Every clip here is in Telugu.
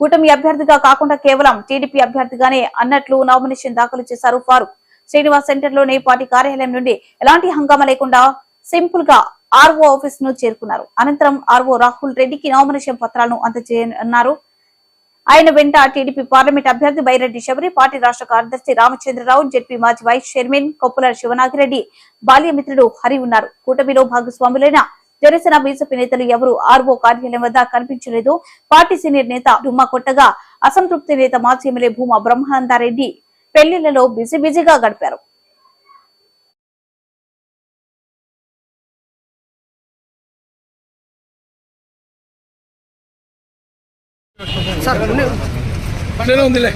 కూటమి అభ్యర్థిగా కాకుండా కేవలం టీడీపీ అభ్యర్థిగానే అన్నట్లు నామినేషన్ దాఖలు చేశారు ఫారూక్. శ్రీనివాస్ సెంటర్లోని పార్టీ కార్యాలయం నుండి ఎలాంటి హంగామా లేకుండా సింపుల్గా ఆర్ఓ ఆఫీస్ను చేరుకున్నారు. అనంతరం ఆర్ఓ రాహుల్ రెడ్డికి నామినేషన్ పత్రాలను అందజేయనున్నారు. ఆయన వెంట టీడీపీ పార్లమెంట్ అభ్యర్థి బైరెడ్డి శబరి పార్టీ రాష్ట్ర కార్యదర్శి రామచంద్రరావు జెడ్పీ మాజీ వైస్ చైర్మన్ కొప్పుల శివనాగిరెడ్డి బాల్యమిత్రుడు హరి ఉన్నారు. కూటమిలో భాగస్వాములైన జనసేన బీజేపీ నేతలు ఎవరు? ఆర్ఓ కార్యాలయం వద్ద కనిపించలేదు. పార్టీ సీనియర్ నేత డుమ్మా కొట్టగా అసంతృప్తి నేత మాజీ ఎమ్మెల్యే భూమా బ్రహ్మానందారెడ్డి పెళ్ళిళ్ళలో బిజీ బిజీగా గడిపారు. ఉందిలే.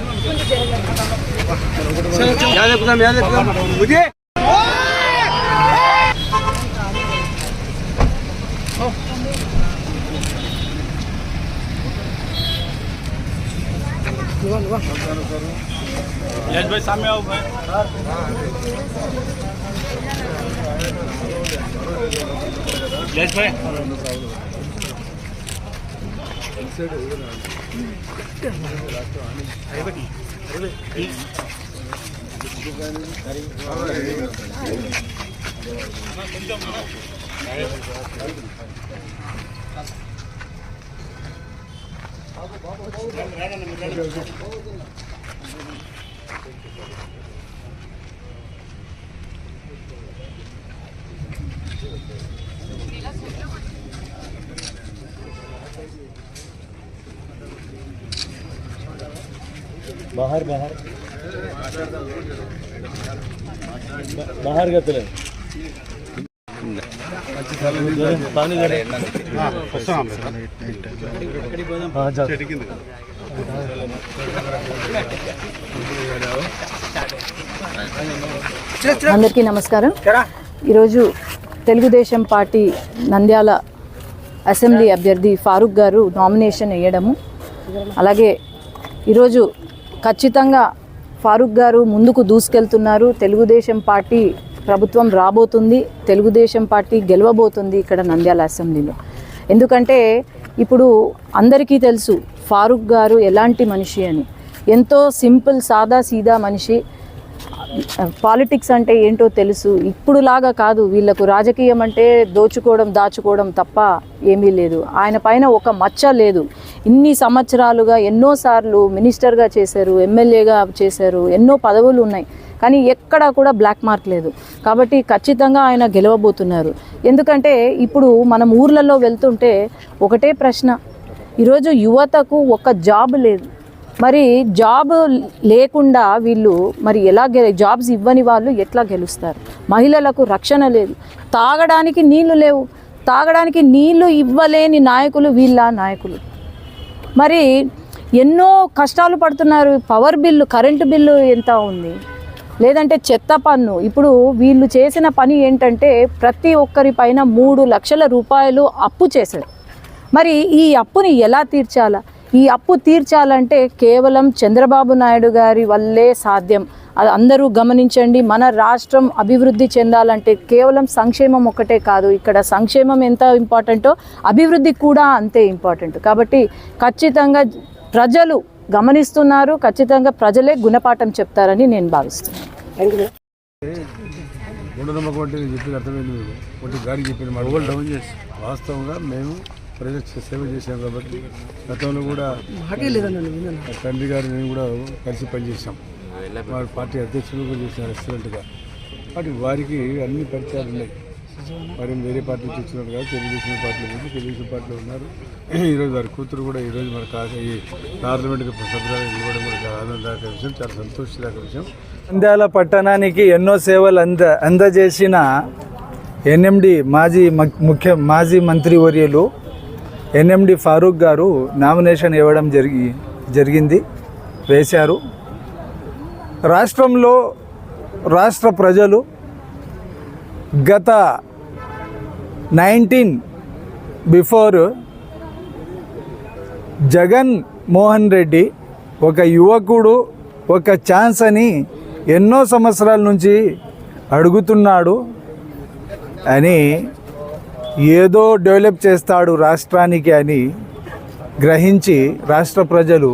યશભાઈ સામે આવો ભાઈ યશભાઈ కొంచెం बाहर बाहर। बाहर गए అందరికీ నమస్కారం. ఈరోజు తెలుగుదేశం పార్టీ నంద్యాల అసెంబ్లీ అభ్యర్థి ఫారూక్ గారు నామినేషన్ వేయడము. అలాగే ఈరోజు ఖచ్చితంగా ఫారూక్ గారు ముందుకు దూసుకెళ్తున్నారు. తెలుగుదేశం పార్టీ ప్రభుత్వం రాబోతుంది తెలుగుదేశం పార్టీ గెలవబోతుంది ఇక్కడ నంద్యాల అసెంబ్లీలో. ఎందుకంటే ఇప్పుడు అందరికీ తెలుసు ఫారూక్ గారు ఎలాంటి మనిషి అని. ఎంతో సింపుల్ సాదా సీదా మనిషి. పాలిటిక్స్ అంటే ఏంటో తెలుసు. ఇప్పుడులాగా కాదు. వీళ్ళకు రాజకీయం అంటే దోచుకోవడం దాచుకోవడం తప్ప ఏమీ లేదు. ఆయన పైన ఒక మచ్చ లేదు. ఇన్ని సంవత్సరాలుగా ఎన్నోసార్లు మినిస్టర్గా చేశారు ఎమ్మెల్యేగా చేశారు ఎన్నో పదవులు ఉన్నాయి. కానీ ఎక్కడా కూడా బ్లాక్ మార్క్ లేదు. కాబట్టి ఖచ్చితంగా ఆయన గెలవబోతున్నారు. ఎందుకంటే ఇప్పుడు మనం ఊర్లలో వెళ్తుంటే ఒకటే ప్రశ్న. ఈరోజు యువతకు ఒక జాబ్ లేదు. మరి జాబ్ లేకుండా వీళ్ళు మరి ఎలా గె జాబ్స్ ఇవ్వని వాళ్ళు ఎట్లా గెలుస్తారు? మహిళలకు రక్షణ లేదు. తాగడానికి నీళ్ళు లేవు. తాగడానికి నీళ్ళు ఇవ్వలేని నాయకులు వీళ్ళ నాయకులు. మరి ఎన్నో కష్టాలు పడుతున్నారు. పవర్ బిల్లు కరెంటు బిల్లు ఎంత ఉంది? లేదంటే చెత్త పన్ను. ఇప్పుడు వీళ్ళు చేసిన పని ఏంటంటే ప్రతి ఒక్కరి పైన మూడు లక్షల రూపాయలు అప్పు చేశారు. మరి ఈ అప్పుని ఎలా తీర్చాలా? ఈ అప్పు తీర్చాలంటే కేవలం చంద్రబాబు నాయుడు గారి వల్లే సాధ్యం. అది అందరూ గమనించండి మన రాష్ట్రం అభివృద్ధి చెందాలంటే కేవలం సంక్షేమం ఒకటే కాదు ఇక్కడ సంక్షేమం ఎంత ఇంపార్టెంటో అభివృద్ధి కూడా అంతే ఇంపార్టెంట్. కాబట్టి ఖచ్చితంగా ప్రజలు గమనిస్తున్నారు ఖచ్చితంగా ప్రజలే గుణపాఠం చెప్తారని నేను భావిస్తున్నాను. అర్థమైంది వాస్తవంగా మేము ప్రజలకు సేవ చేశాం కాబట్టి గతంలో కూడా తండ్రి గారు నేను కూడా కలిసి పనిచేసాం వారి పార్టీ అధ్యక్షులు కూడా చేశారు రెస్టారెంట్గా. కాబట్టి వారికి అన్ని పరిచయాలు ఉన్నాయి. మరి వేరే పార్టీ వచ్చినారు కాదు తెలుగుదేశం పార్టీలో ఉంది తెలుగుదేశం పార్టీలో ఉన్నారు. ఈరోజు వారి కూతురు కూడా ఈరోజు మన ఈ పార్లమెంట్కి సభ్యురాలు ఇవ్వడం కూడా చాలా ఆనందదాయక విషయం చాలా సంతోషదాయక విషయం. నంద్యాల పట్టణానికి ఎన్నో సేవలు అంద అందజేసిన ఎన్ఎండి మాజీ మ- ముఖ్య మాజీ మంత్రివర్యులు ఎన్ఎండి ఫారూక్ గారు నామినేషన్ ఇవ్వడం జరిగి జరిగింది వేశారు. రాష్ట్రంలో రాష్ట్ర ప్రజలు గత నైన్టీన్ బిఫోర్ జగన్ మోహన్ రెడ్డి ఒక యువకుడు ఒక ఛాన్స్ అని ఎన్నో సంవత్సరాల నుంచి అడుగుతున్నాడు అని ఏదో డెవలప్ చేస్తాడు రాష్ట్రానికి అని గ్రహించి రాష్ట్ర ప్రజలు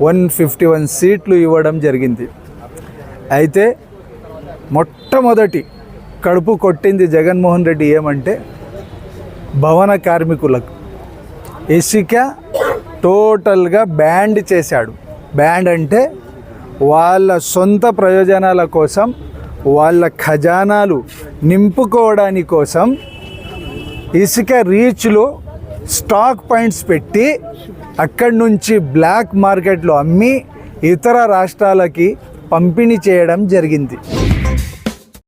వన్ ఫిఫ్టీ వన్ సీట్లు ఇవ్వడం జరిగింది. అయితే మొట్టమొదటి కడుపు కొట్టింది జగన్మోహన్ రెడ్డి ఏమంటే భవన కార్మికులకు. ఇసుక టోటల్గా బ్యాండ్ చేశాడు. బ్యాండ్ అంటే వాళ్ళ సొంత ప్రయోజనాల కోసం వాళ్ళ ఖజానాలు నింపుకోవడానికి కోసం ఇసుక రీచ్లో స్టాక్ పాయింట్స్ పెట్టి అక్కడి నుంచి బ్లాక్ మార్కెట్లో అమ్మి ఇతర రాష్ట్రాలకి పంపిణీ చేయడం జరిగింది.